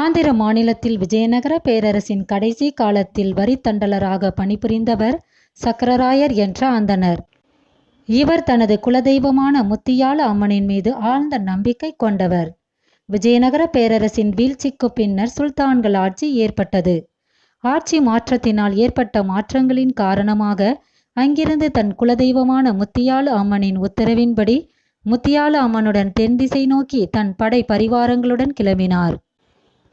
ஆந்திர மாநிலத்தில் விஜயநகர பேரரசின் கடைசி காலத்தில் வரித்தண்டலராக பணிபுரிந்தவர் சக்கரராயர் என்ற அந்தனர் இவர் தனது குலதெய்வமான முத்தியால அம்மனின் மீது ஆழ்ந்த நம்பிக்கை கொண்டவர். விஜயநகர பேரரசின் வீழ்ச்சிக்கு பின்னர் சுல்தான்கள் ஆட்சி ஏற்பட்டது. ஆட்சி மாற்றத்தினால் ஏற்பட்ட மாற்றங்களின் காரணமாக அங்கிருந்து தன் குலதெய்வமான முத்தியாலு அம்மனின் உத்தரவின்படி முத்தியாலு அம்மனுடன் தென் திசை நோக்கி தன் படை பரிவாரங்களுடன் கிளம்பினார்.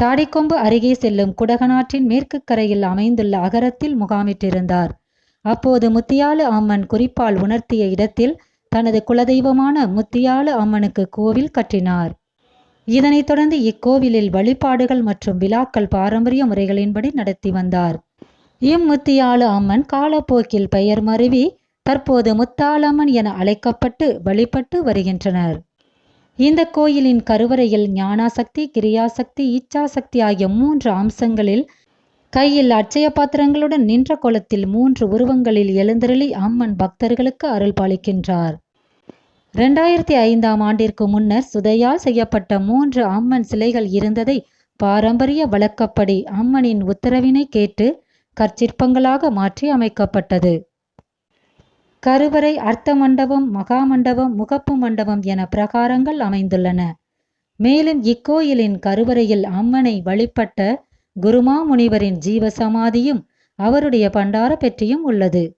தாடிக்கொம்பு அருகே செல்லும் குடகநாற்றின் மேற்கு கரையில் அமைந்துள்ள அகரத்தில் முகாமிட்டிருந்தார். அப்போது முத்தியாலு அம்மன் குறிப்பால் உணர்த்திய இடத்தில் தனது குலதெய்வமான முத்தியாலு அம்மனுக்கு கோவில் கட்டினார். இதனைத் தொடர்ந்து இக்கோவிலில் வழிபாடுகள் மற்றும் விழாக்கள் பாரம்பரிய முறைகளின்படி நடத்தி வந்தார். இம்முத்தியாலு அம்மன் காலப்போக்கில் பெயர் மருவி தற்போது முத்தாலம்மன் என அழைக்கப்பட்டு வழிபட்டு வருகின்றனர். இந்த கோயிலின் கருவறையில் ஞானாசக்தி கிரியாசக்தி இச்சாசக்தி ஆகிய மூன்று அம்சங்களில் கையில் அட்சய பாத்திரங்களுடன் நின்ற கோலத்தில் மூன்று உருவங்களில் எழுந்தருளி அம்மன் பக்தர்களுக்கு அருள் பாலிக்கின்றார். இரண்டாயிரத்தி ஐந்தாம் ஆண்டிற்கு முன்னர் சுதையால் செய்யப்பட்ட மூன்று அம்மன் சிலைகள் இருந்ததை பாரம்பரிய வழக்கப்படி அம்மனின் உத்தரவினை கேட்டு கற்சிற்பங்களாக மாற்றி அமைக்கப்பட்டது. கருவறை அர்த்த மண்டபம் மகா மண்டபம் முகப்பு மண்டபம் என பிரகாரங்கள் அமைந்துள்ளன. மேலும் இக்கோயிலின் கருவறையில் அம்மனை வழிபட்ட குருமாமுனிவரின் ஜீவசமாதியும் அவருடைய பண்டார பெற்றியும் உள்ளது.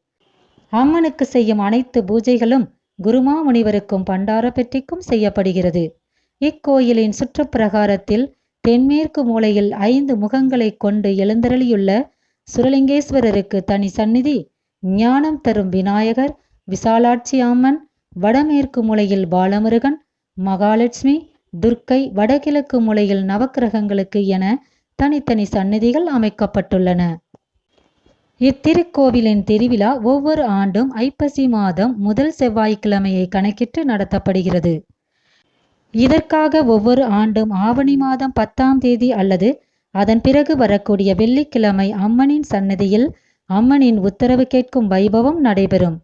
அம்மனுக்கு செய்யும் அனைத்து பூஜைகளும் குருமாமுனிவருக்கும் பண்டார பெற்றிக்கும் செய்யப்படுகிறது. இக்கோயிலின் சுற்றுப்பிரகாரத்தில் தென்மேற்கு மூலையில் ஐந்து முகங்களை கொண்டு எழுந்தருளியுள்ள சுரலிங்கேஸ்வரருக்கு தனி சந்நிதி ஞானம் தரும் விநாயகர் விசாலாட்சி அம்மன் வடமேற்கு மூலையில் பாலமுருகன் மகாலட்சுமி துர்க்கை வடகிழக்கு முலையில் நவக்கிரகங்களுக்கு என தனித்தனி சன்னதிகள் அமைக்கப்பட்டுள்ளன. இத்திருக்கோவிலின் திருவிழா ஒவ்வொரு ஆண்டும் ஐப்பசி மாதம் முதல் செவ்வாய்க்கிழமையை கணக்கிட்டு நடத்தப்படுகிறது. இதற்காக ஒவ்வொரு ஆண்டும் ஆவணி மாதம் பத்தாம் தேதி அல்லது அதன் பிறகு வரக்கூடிய வெள்ளிக்கிழமை அம்மனின் சன்னதியில் அம்மனின் உத்தரவு கேட்கும் வைபவம் நடைபெறும்.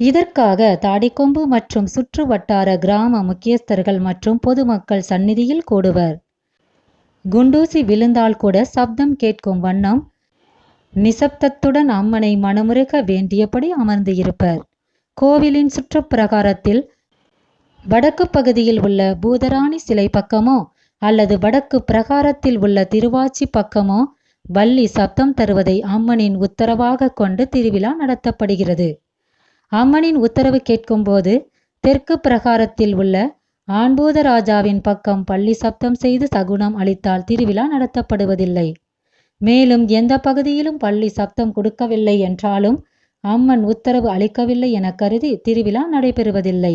இதற்காக தாடிக்கொம்பு மற்றும் சுற்று வட்டார கிராம முக்கியஸ்தர்கள் மற்றும் பொதுமக்கள் சந்நிதியில் கூடுவர். குண்டூசி விழுந்தால் கூட சப்தம் கேட்கும் வண்ணம் நிசப்தத்துடன் அம்மனை மனமுருக வேண்டியபடி அமர்ந்து இருப்பர். கோவிலின் சுற்றுப்பிரகாரத்தில் வடக்கு பகுதியில் உள்ள பூதராணி சிலை பக்கமோ அல்லது வடக்கு பிரகாரத்தில் உள்ள திருவாச்சி பக்கமோ வள்ளி சப்தம் தருவதை அம்மனின் உத்தரவாக கொண்டு திருவிழா நடத்தப்படுகிறது. அம்மனின் உத்தரவு கேட்கும்போது தெற்கு பிரகாரத்தில் உள்ள ஆண்பூத ராஜாவின் பக்கம் பள்ளி சப்தம் செய்து சகுனம் அளித்தால் திருவிழா நடத்தப்படுவதில்லை. மேலும் எந்த பகுதியிலும் பள்ளி சப்தம் கொடுக்கவில்லை என்றாலும் அம்மன் உத்தரவு அளிக்கவில்லை என கருதி திருவிழா நடைபெறுவதில்லை.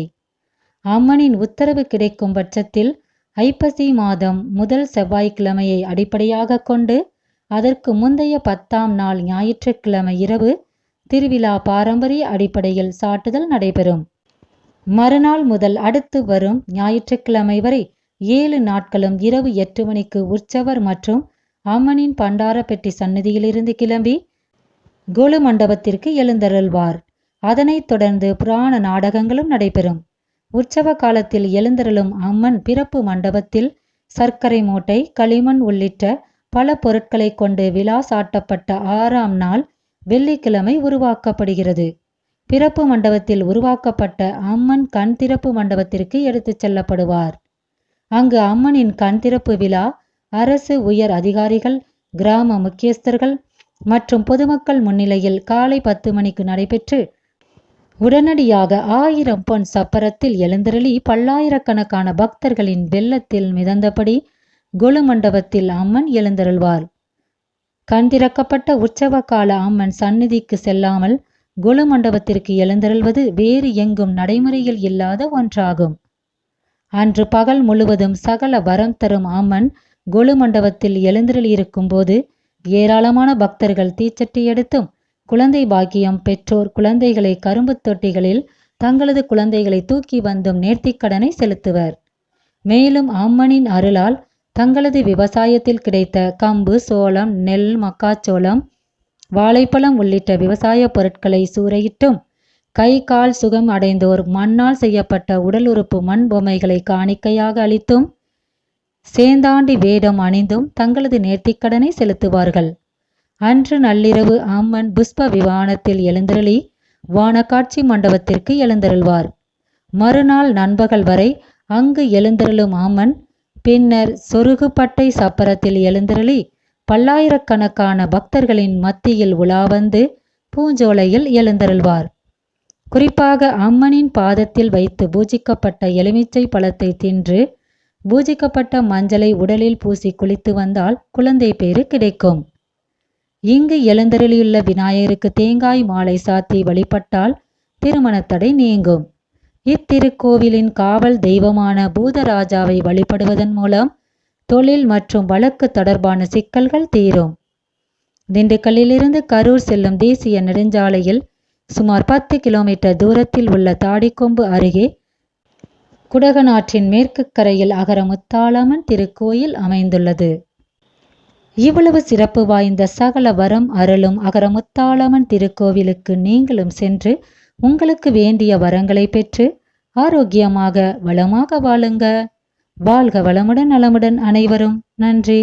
அம்மனின் உத்தரவு கிடைக்கும் பட்சத்தில் ஐப்பசி மாதம் முதல் செவ்வாய்க்கிழமையை அடிப்படையாக கொண்டு அதற்கு முந்தைய பத்தாம் நாள் ஞாயிற்றுக்கிழமை இரவு திருவிழா பாரம்பரிய அடிப்படையில் சாட்டுதல் நடைபெறும். மறுநாள் முதல் அடுத்து வரும் ஞாயிற்றுக்கிழமை வரை ஏழு நாட்களும் இரவு எட்டு மணிக்கு உற்சவர் மற்றும் அம்மனின் பண்டாரப்பெட்டி சன்னதியிலிருந்து கிளம்பி கொலு மண்டபத்திற்கு எழுந்தருள்வார். அதனைத் தொடர்ந்து புராண நாடகங்களும் நடைபெறும். உற்சவ காலத்தில் எழுந்தருளும் அம்மன் பிறப்பு மண்டபத்தில் சர்க்கரை மூட்டை களிமண் உள்ளிட்ட பல பொருட்களை கொண்டு விழா சாட்டப்பட்ட ஆறாம் நாள் வெள்ளிக்கிழமை உருவாக்கப்படுகிறது. பிறப்பு மண்டபத்தில் உருவாக்கப்பட்ட அம்மன் கண் திறப்பு மண்டபத்திற்கு எடுத்துச் செல்லப்படுவார். அங்கு அம்மனின் கண் திறப்பு விழா அரசு உயர் அதிகாரிகள் கிராம முக்கியஸ்தர்கள் மற்றும் பொதுமக்கள் முன்னிலையில் காலை பத்து மணிக்கு நடைபெற்று உடனடியாக ஆயிரம் பொன் சப்பரத்தில் எழுந்தருளி பல்லாயிரக்கணக்கான பக்தர்களின் வெள்ளத்தில் மிதந்தபடி கொலு மண்டபத்தில் அம்மன் எழுந்தருள்வார். கண் திறக்கப்பட்ட உற்சவ கால அம்மன் சந்நிதிக்கு செல்லாமல் கொலு மண்டபத்திற்கு எழுந்தருள்வது வேறு எங்கும் நடைமுறையில் இல்லாத ஒன்றாகும். அன்று பகல் முழுவதும் சகல வரம் தரும் அம்மன் கொலு மண்டபத்தில் எழுந்தருளியிருக்கும் போது ஏராளமான பக்தர்கள் தீச்சட்டி எடுத்தும் குழந்தை பாக்கியம் பெற்றோர் குழந்தைகளை கரும்பு தொட்டிகளில் தங்களது குழந்தைகளை தூக்கி வந்தும் நேர்த்திக்கடனை செலுத்துவர். மேலும் அம்மனின் அருளால் தங்களது விவசாயத்தில் கிடைத்த கம்பு சோளம் நெல் மக்காச்சோளம் வாழைப்பழம் உள்ளிட்ட விவசாய பொருட்களை சூறையிட்டும். கை கால் சுகம் அடைந்தோர் மண்ணால் செய்யப்பட்ட உடல் உறுப்பு மண் பொம்மைகளை காணிக்கையாக அளித்தும் சேந்தாண்டி வேடம் அணிந்தும் தங்களது நேர்த்திக்கடனை செலுத்துவார்கள். அன்று நள்ளிரவு அம்மன் புஷ்ப விமானத்தில் எழுந்தருளி வானக்காட்சி மண்டபத்திற்கு எழுந்தருள்வார். மறுநாள் நண்பகல் வரை அங்கு எழுந்தருளும் அம்மன் பின்னர் சொருகுப்பட்டை சப்பரத்தில் எழுந்தருளி பல்லாயிரக்கணக்கான பக்தர்களின் மத்தியில் உலா வந்து பூஞ்சோலையில் எழுந்தருள்வார். குறிப்பாக அம்மனின் பாதத்தில் வைத்து பூஜிக்கப்பட்ட எலுமிச்சை பழத்தை தின்று பூஜிக்கப்பட்ட மஞ்சளை உடலில் பூசி குளித்து வந்தால் குழந்தை பேறு கிடைக்கும். இங்கு எழுந்தருளியுள்ள விநாயகருக்கு தேங்காய் மாலை சாத்தி வழிபட்டால் திருமணத்தடை நீங்கும். இத்திருக்கோவிலின் காவல் தெய்வமான பூதராஜாவை வழிபடுவதன் மூலம் தொழில் மற்றும் வழக்கு தொடர்பான சிக்கல்கள் தீரும். திண்டுக்கல்லிலிருந்து கரூர் செல்லும் தேசிய நெடுஞ்சாலையில் சுமார் பத்து கிலோமீட்டர் தூரத்தில் உள்ள தாடிக்கொம்பு அருகே குடகநாற்றின் மேற்கு கரையில் அகரமுத்தாளம்மன் திருக்கோயில் அமைந்துள்ளது. இவ்வளவு சிறப்பு வாய்ந்த சகல வரம் அருளும் அகரமுத்தாளம்மன் திருக்கோவிலுக்கு நீங்களும் சென்று உங்களுக்கு வேண்டிய வரங்களை பெற்று ஆரோக்கியமாக வளமாக வாழுங்க. வாழ்க வளமுடன் நலமுடன் அனைவரும். நன்றி.